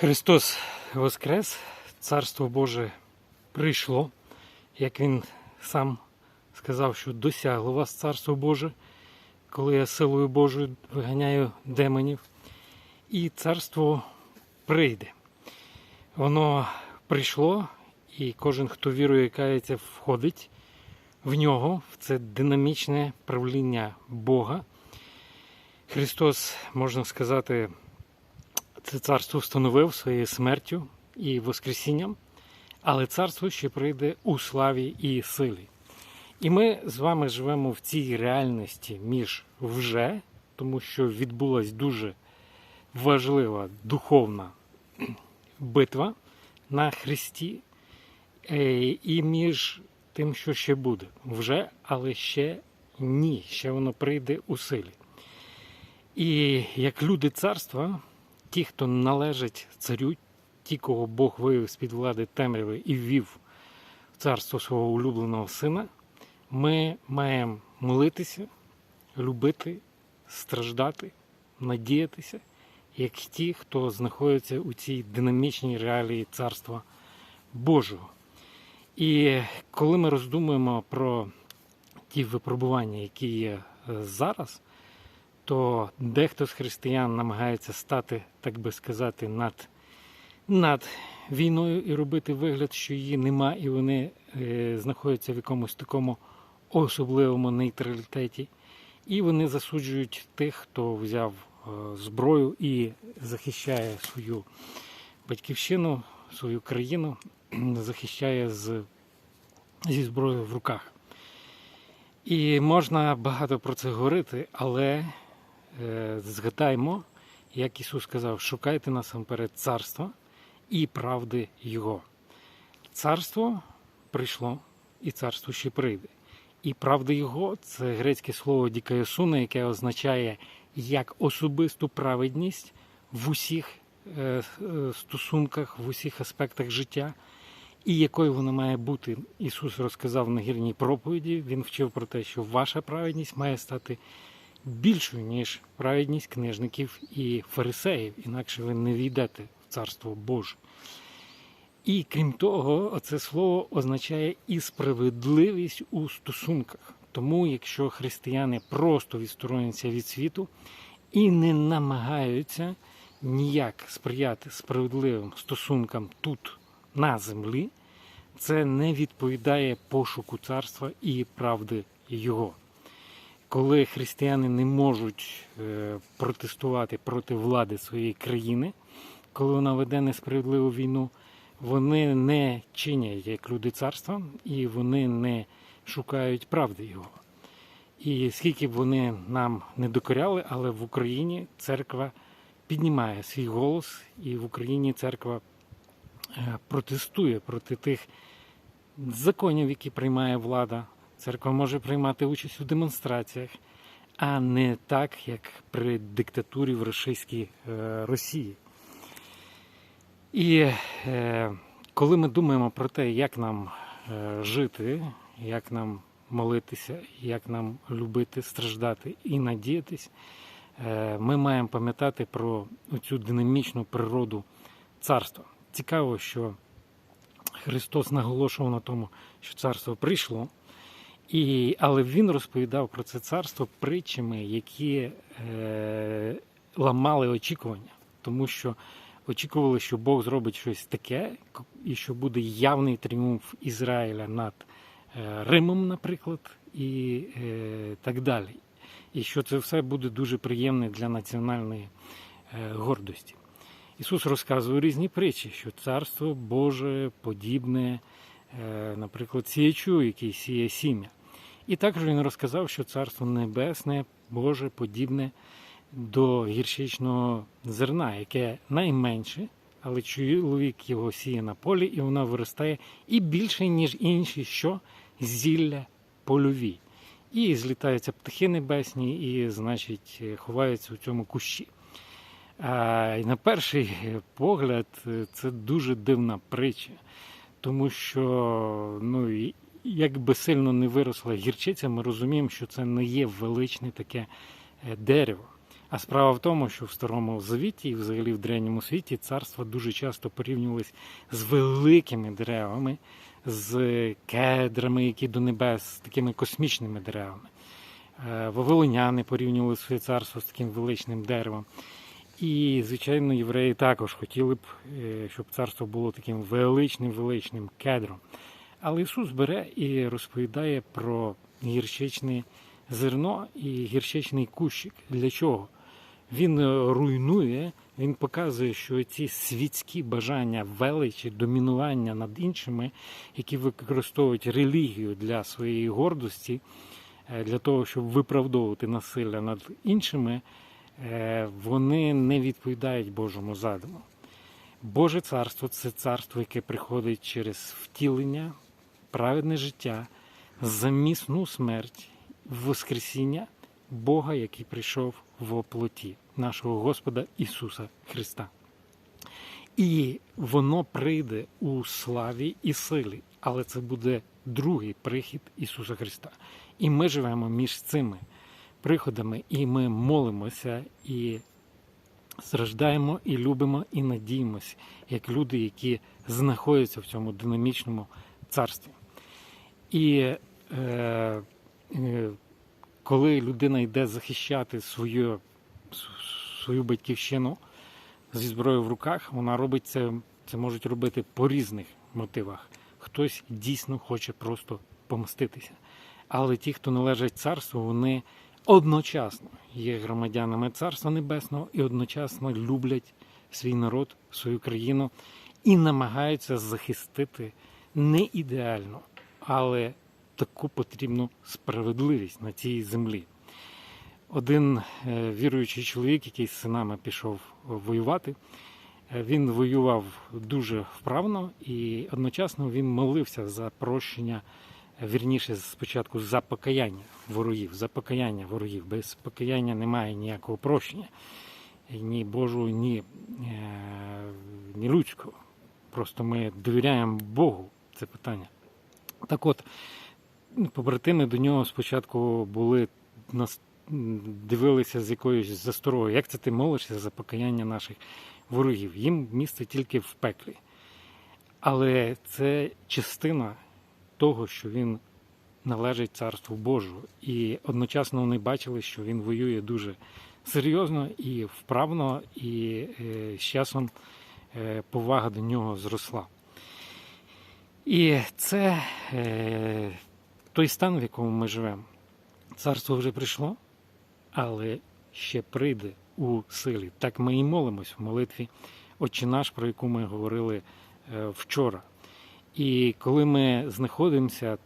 Христос Воскрес, Царство Боже прийшло, як Він сам сказав, що досягло вас Царство Боже, коли я силою Божою виганяю демонів, і царство прийде. Воно прийшло, і кожен, хто вірує кається, входить в нього, в це динамічне правління Бога. Христос, можна сказати, це царство встановив своєю смертю і Воскресінням, але царство ще прийде у славі і силі. І ми з вами живемо в цій реальності між вже, тому що відбулась дуже важлива духовна битва на Христі, е, і між тим, що ще буде. Вже, але ще ні, ще воно прийде у силі. І як люди царства, ті, хто належать царю, ті, кого Бог вивів з-під влади темряви і ввів в царство свого улюбленого сина, ми маємо молитися, любити, страждати, надіятися, як ті, хто знаходиться у цій динамічній реалії царства Божого. І коли ми роздумуємо про ті випробування, які є е, зараз, то дехто з християн намагається стати, так би сказати, над, над війною і робити вигляд, що її нема, і вони е, знаходяться в якомусь такому особливому нейтралітеті. І вони засуджують тих, хто взяв е, зброю і захищає свою батьківщину, свою країну, захищає з, зі зброєю в руках. І можна багато про це говорити, але е, згадаймо, як Ісус сказав, шукайте насамперед царства і правди Його. Царство прийшло, і царство ще прийде. І правда Його це грецьке слово дікаєсуна, яке означає як особисту праведність в усіх е, е, стосунках, в усіх аспектах життя. І якою вона має бути, Ісус розказав на гірній проповіді. Він вчив про те, що ваша праведність має стати більшою, ніж праведність книжників і фарисеїв, інакше ви не війдете в Царство Боже. І крім того, це слово означає і справедливість у стосунках. Тому, якщо християни просто відстороняться від світу і не намагаються ніяк сприяти справедливим стосункам тут, на землі, це не відповідає пошуку царства і правди Його. Коли християни не можуть е, протестувати проти влади своєї країни, коли вона веде несправедливу війну, вони не чинять як люди царства і вони не шукають правди його. І скільки б вони нам не докоряли, але в Україні церква піднімає свій голос, і в Україні церква е, протестує проти тих законів, які приймає влада. Церква може приймати участь у демонстраціях, а не так, як при диктатурі в російській е, Росії. І е, коли ми думаємо про те, як нам е, жити, як нам молитися, як нам любити, страждати і надіятись, е, ми маємо пам'ятати про цю динамічну природу царства. Цікаво, що Христос наголошував на тому, що царство прийшло, і, але Він розповідав про це царство притчами, які е, ламали очікування, тому що очікували, що Бог зробить щось таке, і що буде явний тріумф Ізраїля над е, Римом, наприклад, і е, так далі. І що це все буде дуже приємне для національної е, гордості. Ісус розказує різні притчі, що царство Боже подібне, е, наприклад, сіячу, який сіє сім'я. І також він розказав, що царство небесне, Боже, подібне до гірчичного зерна, яке найменше, але чоловік його сіє на полі, і воно виростає і більше, ніж інші, що зілля польові. І злітаються птахи небесні, і, значить, ховаються у цьому кущі. А, на перший погляд, це дуже дивна притча, тому що, ну, як би сильно не виросла гірчиця, ми розуміємо, що це не є величне таке е, дерево. А справа в тому, що в Старому Завіті і взагалі в древньому світі царства дуже часто порівнювались з великими деревами, з кедрами, які до небес, з такими космічними деревами. Е, Вавилоняни порівнювали своє царство з таким величним деревом. І, звичайно, євреї також хотіли б, е, щоб царство було таким величним, величним кедром. Але Ісус бере і розповідає про гірчичне зерно і гірчичний кущик. Для чого? Він е, руйнує, він показує, що ці світські бажання, величі, домінування над іншими, які використовують релігію для своєї гордості, е, для того, щоб виправдовувати насилля над іншими, е, вони не відповідають Божому задуму. Боже царство це царство, яке приходить через втілення, праведне життя, замісну смерть, Воскресіння Бога, який прийшов в оплоті нашого Господа Ісуса Христа. І воно прийде у славі і силі, але це буде другий прихід Ісуса Христа. І ми живемо між цими приходами, і ми молимося і страждаємо, і любимо, і надіємося, як люди, які знаходяться в цьому динамічному царстві. І е, е, коли людина йде захищати свою, свою батьківщину зі зброєю в руках, вона робить це, це можуть робити по різних мотивах. Хтось дійсно хоче просто помститися. Але ті, хто належать царству, вони одночасно є громадянами Царства Небесного і одночасно люблять свій народ, свою країну і намагаються захистити не ідеально, але таку потрібну справедливість на цій землі. Один е, віруючий чоловік, який з синами пішов воювати, е, він воював дуже вправно і одночасно він молився за прощення, е, вірніше спочатку за покаяння ворогів, за покаяння ворогів. Без покаяння немає ніякого прощення, ні Божого, ні, ні людського. Просто ми довіряємо Богу це питання. Так от, побратими до нього спочатку були дивилися з якоюсь засторогою. Як це ти молишся за покаяння наших ворогів? Їм місце тільки в пеклі. Але це частина того, що він належить Царству Божу. І одночасно вони бачили, що він воює дуже серйозно і вправно, і е, з часом е, повага до нього зросла. І це е, той стан, в якому ми живемо. Царство вже прийшло, але ще прийде у силі. Так ми і молимось в молитві Отче наш, про яку ми говорили е, вчора. І коли ми знаходимося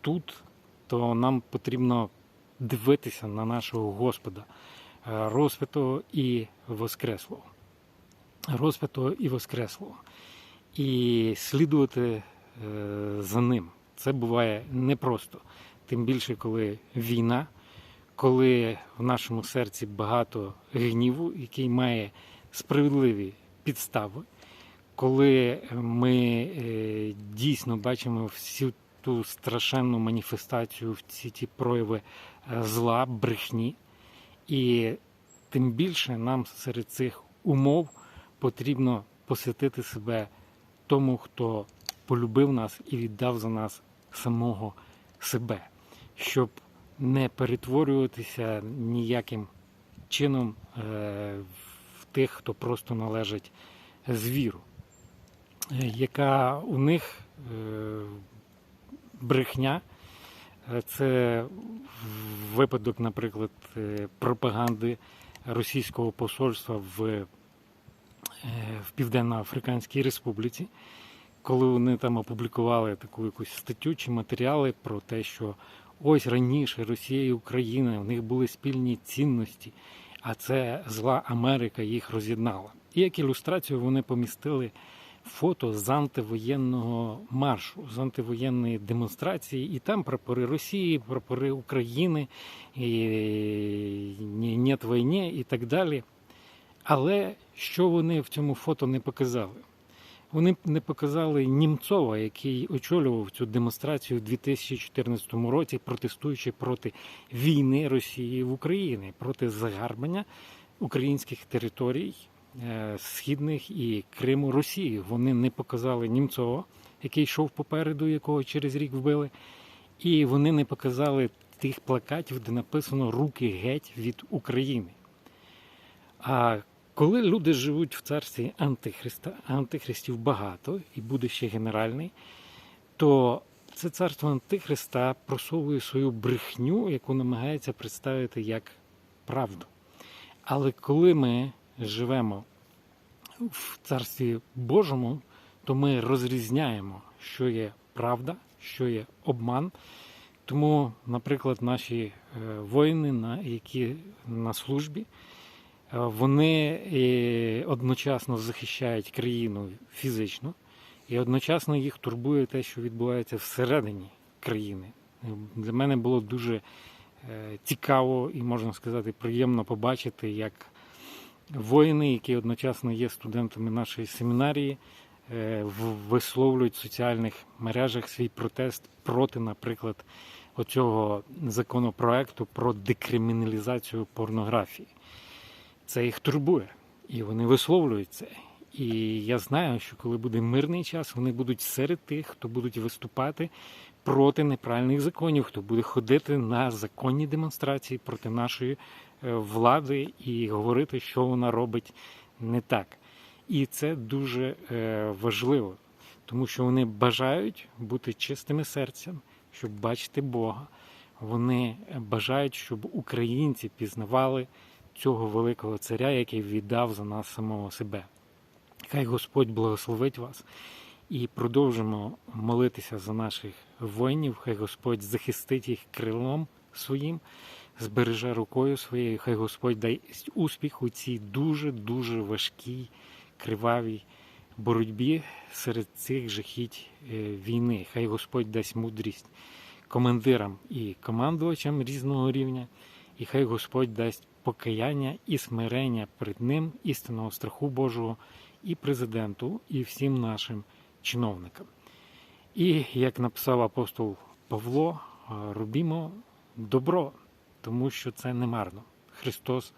тут, то нам потрібно дивитися на нашого Господа, е, розпитого і Воскреслого. Розпитого і Воскреслого. І слідувати за ним. Це буває непросто. Тим більше, коли війна, коли в нашому серці багато гніву, який має справедливі підстави, коли ми е, дійсно бачимо всю ту страшенну маніфестацію, всі ті прояви е, зла, брехні, і тим більше нам серед цих умов потрібно посвятити себе тому, хто полюбив нас і віддав за нас самого себе, щоб не перетворюватися ніяким чином е, в тих, хто просто належить звіру, е, яка у них е, брехня. Це випадок, наприклад, пропаганди російського посольства в в Південно-Африканській Республіці, коли вони там опублікували таку якусь статтю чи матеріали про те, що ось раніше Росія і Україна, у них були спільні цінності, а це зла Америка їх роз'єднала. І як ілюстрацію вони помістили фото з антивоєнного маршу, з антивоєнної демонстрації, і там прапори Росії, прапори України, і «Нєт війні і так далі. Але що вони в цьому фото не показали? Вони не показали Німцова, який очолював цю демонстрацію у 2014 році, протестуючи проти війни Росії в Україні, проти загарбання українських територій е, східних і Криму Росії. Вони не показали Німцова, який йшов попереду, якого через рік вбили, і вони не показали тих плакатів, де написано Руки геть від України. А коли люди живуть в царстві Антихриста, антихристів багато і буде ще генеральний, то це царство Антихриста просовує свою брехню, яку намагається представити як правду. Але коли ми живемо в царстві Божому, то ми розрізняємо, що є правда, що є обман. Тому, наприклад, наші е, воїни, які на службі, вони е, одночасно захищають країну фізично, і одночасно їх турбує те, що відбувається всередині країни. Для мене було дуже е, цікаво і можна сказати приємно побачити, як воїни, які одночасно є студентами нашої семінарії, е, висловлюють в соціальних мережах свій протест проти, наприклад, оцього законопроекту про декриміналізацію порнографії. Це їх турбує, і вони висловлюють це. І я знаю, що коли буде мирний час, вони будуть серед тих, хто будуть виступати проти неправильних законів, хто буде ходити на законні демонстрації проти нашої е, влади і говорити, що вона робить не так. І це дуже е, важливо, тому що вони бажають бути чистими серцем, щоб бачити Бога. Вони бажають, щоб українці пізнавали цього великого царя, який віддав за нас самого себе. Хай Господь благословить вас і продовжимо молитися за наших воїнів. Хай Господь захистить їх крилом своїм, збереже рукою своєю. Хай Господь дасть успіх у цій дуже дуже важкій, кривавій боротьбі серед цих жахіть е, війни. Хай Господь дасть мудрість командирам і командувачам різного рівня, і хай Господь дасть покаяння і смирення перед ним, істинного страху Божого, і президенту, і всім нашим чиновникам. І як написав апостол Павло, робімо добро, тому що це не марно. Христос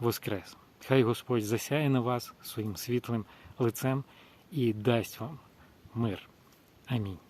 Воскрес. Хай Господь засяє на вас своїм світлим лицем і дасть вам мир. Амінь.